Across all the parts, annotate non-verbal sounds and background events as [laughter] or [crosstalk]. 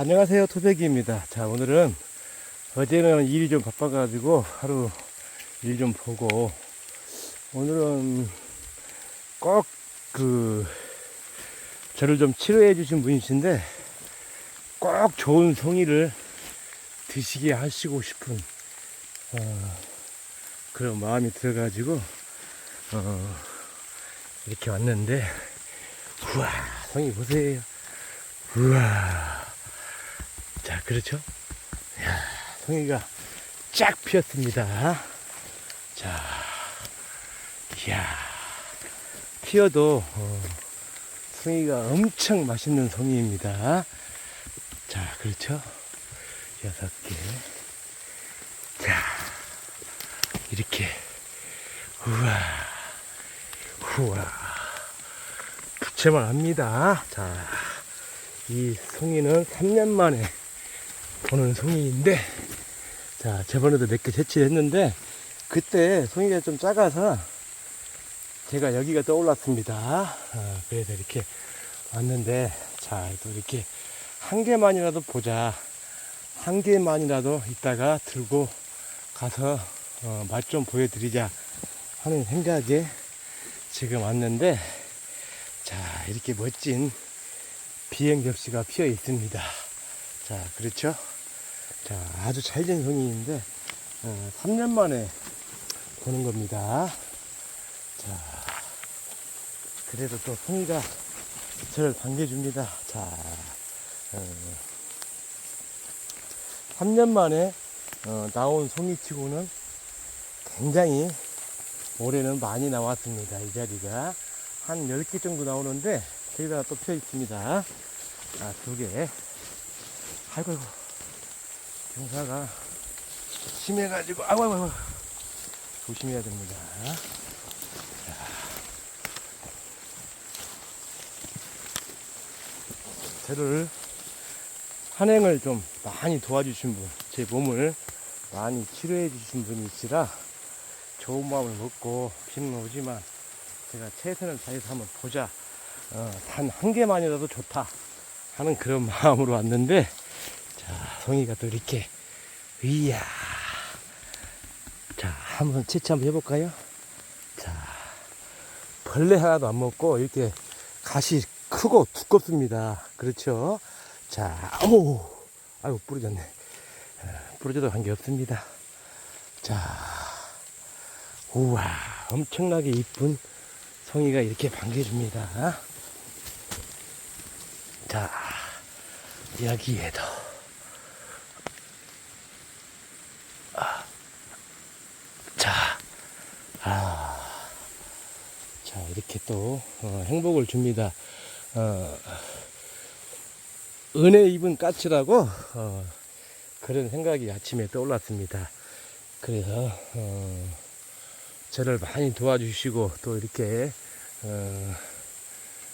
안녕하세요 토백이입니다. 자 오늘은 어제는 일이 좀 바빠가지고 하루 일 좀 보고 오늘은 꼭 그 저를 좀 치료해 주신 분이신데 꼭 좋은 송이를 드시게 하시고 싶은 어, 그런 마음이 들어가지고 어, 이렇게 왔는데 우와 송이 보세요. 우와. 자, 그렇죠? 야, 송이가 쫙 피었습니다. 자, 이야, 피어도, 어, 송이가 엄청 맛있는 송이입니다. 자, 그렇죠? 여섯 개. 자, 이렇게. 우와, 우와. 부채만 합니다. 자, 이 송이는 3년 만에 보는 송이인데 자 저번에도 몇 개 채취했는데 그때 송이가 좀 작아서 제가 여기가 떠올랐습니다. 아, 그래서 이렇게 왔는데 자 또 이렇게 한 개만이라도 보자. 한 개만이라도 이따가 들고 가서 어, 맛 좀 보여드리자 하는 생각에 지금 왔는데 자 이렇게 멋진 비행 접시가 피어 있습니다. 자, 그렇죠? 자, 아주 잘된 송이인데, 어, 3년 만에 보는 겁니다. 자, 그래도 또 송이가 저를 반겨줍니다. 자, 어, 3년 만에 어, 나온 송이치고는 굉장히 올해는 많이 나왔습니다. 이 자리가. 한 10개 정도 나오는데, 저기다가 또 펴 있습니다. 아, 두 개. 아이고. 경사가 심해가지고, 아이고, 아이고, 아이고. 조심해야 됩니다. 자. 저를 한행을 좀 많이 도와주신 분, 제 몸을 많이 치료해 주신 분이시라 좋은 마음을 먹고 비는 오지만 제가 최선을 다해서 한번 보자. 어, 단 한 개만이라도 좋다. 하는 그런 [laughs] 마음으로 왔는데, 자, 송이가 또 이렇게, 이야. 자, 한번 채취 한번 해볼까요? 자, 벌레 하나도 안 먹고, 이렇게 가시 크고 두껍습니다. 그렇죠? 자, 오! 아이고, 부러졌네. 어, 부러져도 관계없습니다. 자, 우와, 엄청나게 이쁜 송이가 이렇게 반겨줍니다. 자, 여기에도. 아, 자, 아, 자, 이렇게 또, 어, 행복을 줍니다. 어, 은혜 입은 까치라고, 어, 그런 생각이 아침에 떠올랐습니다. 그래서, 어, 저를 많이 도와주시고, 또 이렇게, 어,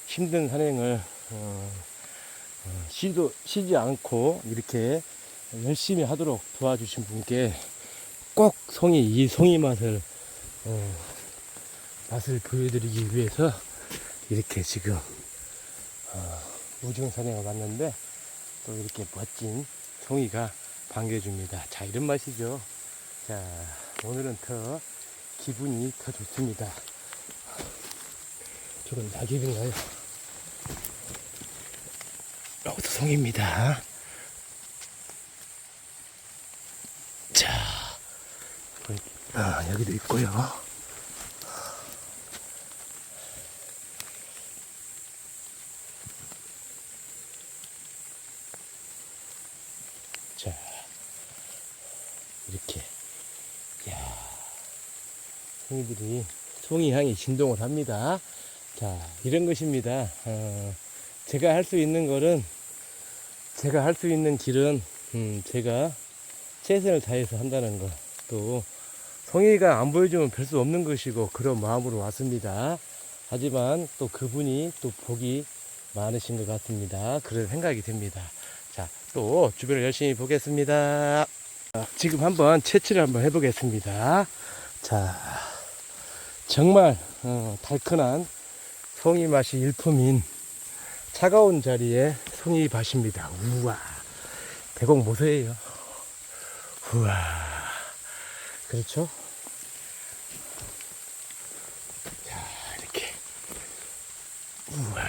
힘든 산행을, 어, 어, 쉬도, 쉬지 않고 이렇게 열심히 하도록 도와주신 분께 꼭 송이, 이 송이 맛을, 어, 맛을 보여드리기 위해서 이렇게 지금, 어, 우중산행을 왔는데 또 이렇게 멋진 송이가 반겨줍니다. 자, 이런 맛이죠. 자, 오늘은 더 기분이 더 좋습니다. 저건 낙엽인가요? 여기도 송입니다. 아, 여기도 있고요. 자, 이렇게, 야, 송이들이 송이 향이 진동을 합니다. 자, 이런 것입니다. 어, 제가 할 수 있는 거는 제가 할 수 있는 길은 음, 제가 최선을 다해서 한다는 거. 또 송이가 안 보여주면 별 수 없는 것이고 그런 마음으로 왔습니다. 하지만 또 그분이 또 복이 많으신 것 같습니다. 그런 생각이 듭니다. 자, 또 주변을 열심히 보겠습니다. 자, 지금 한번 채취를 한번 해보겠습니다. 자, 정말 어, 달큰한 송이 맛이 일품인 차가운 자리에 송이 밭입니다. 우와. 대공 모서예요. 우와. 그렇죠? 자, 이렇게. 우와.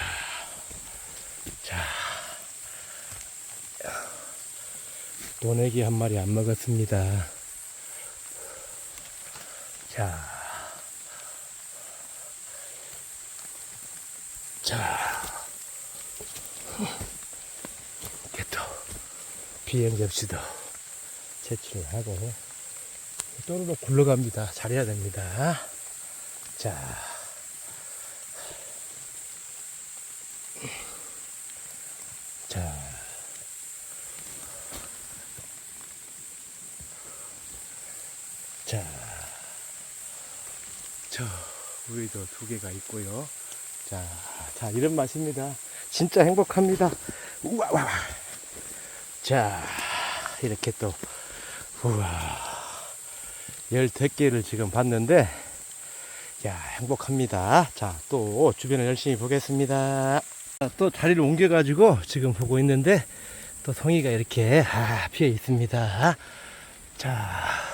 자. 노내기 한 마리 안 먹었습니다. 자. 자. 이렇게 또 비행 접시도 채취를 하고 또르륵 굴러갑니다. 잘해야 됩니다. 자. 자. 자. 저 위에도 두 개가 있고요. 자, 자, 이런 맛입니다. 진짜 행복합니다. 우와, 와, 와. 자, 이렇게 또, 우와. 13개를 지금 봤는데, 야, 행복합니다. 자, 또 주변을 열심히 보겠습니다. 자, 또 자리를 옮겨 가지고 지금 보고 있는데, 또 송이가 이렇게, 아, 피어 있습니다. 자,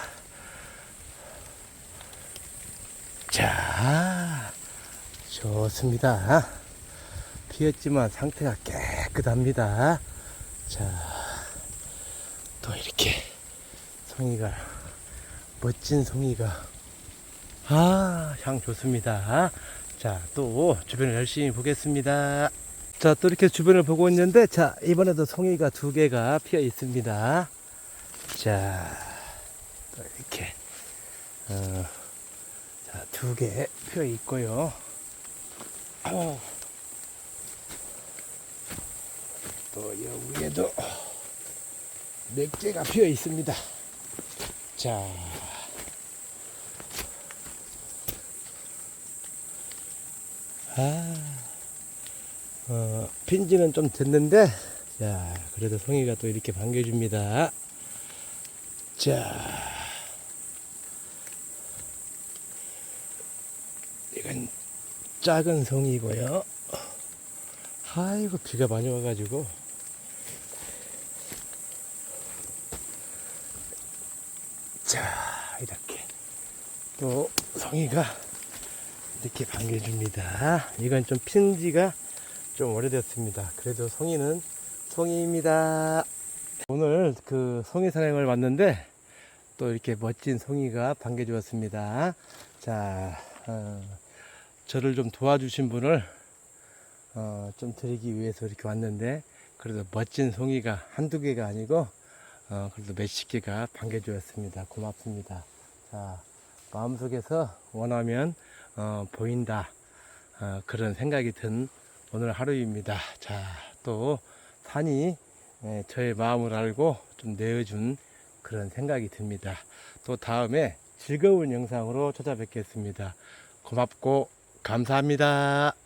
자, 좋습니다. 피었지만 상태가 깨끗합니다. 자, 또 이렇게 송이가 멋진 송이가 아, 향 좋습니다. 자, 또 주변을 열심히 보겠습니다. 자, 또 이렇게 주변을 보고 있는데 자, 이번에도 송이가 두 개가 피어 있습니다. 자, 또 이렇게 어, 자, 두 개 피어 있고요. 어. 또 여기에도 몇 개가 피어 있습니다. 자. 아, 어, 핀지는 좀 됐는데, 자, 그래도 송이가 또 이렇게 반겨줍니다. 자. 이건 작은 송이고요. 아이고 비가 많이 와가지고 자 이렇게 또 송이가 이렇게 반겨줍니다. 이건 좀 핀지가 좀 오래됐습니다. 그래도 송이는 송이입니다. 오늘 그 송이 산행을 왔는데 또 이렇게 멋진 송이가 반겨주었습니다. 자, 어, 저를 좀 도와주신 분을 어, 좀 드리기 위해서 이렇게 왔는데 그래도 멋진 송이가 한두 개가 아니고 어, 그래도 몇십 개가 반겨주었습니다. 고맙습니다. 자, 마음속에서 원하면 어, 보인다 어, 그런 생각이 든 오늘 하루입니다. 자, 또 산이 예, 저의 마음을 알고 좀 내어준 그런 생각이 듭니다. 또 다음에 즐거운 영상으로 찾아뵙겠습니다. 고맙고 감사합니다.